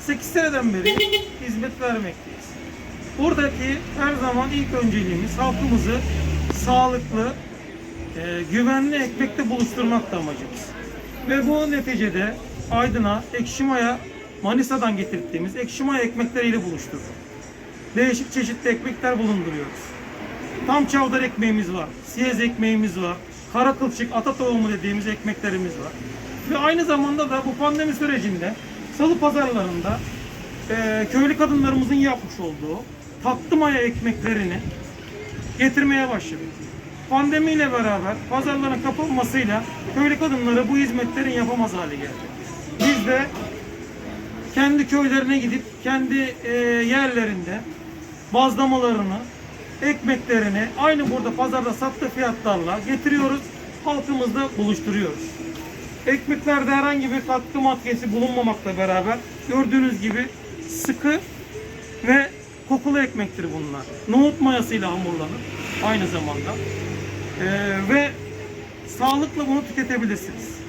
8 seneden beri hizmet vermekteyiz. Buradaki her zaman ilk önceliğimiz halkımızı sağlıklı, e, güvenli ekmekte buluşturmak da amacımız. Ve bu neticede Aydın'a, Ekşima'ya Manisa'dan getirdiğimiz Ekşima'ya ekmekleriyle buluşturduk. Değişik çeşitli ekmekler bulunduruyoruz. Tam çavdar ekmeğimiz var, siyez ekmeğimiz var, kara kılçık, ata tohumu dediğimiz ekmeklerimiz var. Ve aynı zamanda da bu pandemi sürecinde salı pazarlarında eee, köylü kadınlarımızın yapmış olduğu tatlı maya ekmeklerini getirmeye başladık. Pandemiyle beraber pazarların kapanmasıyla köylü kadınları bu hizmetlerin yapamaz hale geldi. Biz de kendi köylerine gidip kendi e, yerlerinde bazlamalarını, ekmeklerini aynı burada pazarda sattığı fiyatlarla getiriyoruz. Halkımızla buluşturuyoruz. Ekmeklerde herhangi bir katkı maddesi bulunmamakla beraber gördüğünüz gibi sıkı ve kokulu ekmektir bunlar. Nohut mayasıyla hamurlanır aynı zamanda. E, ve sağlıkla bunu tüketebilirsiniz.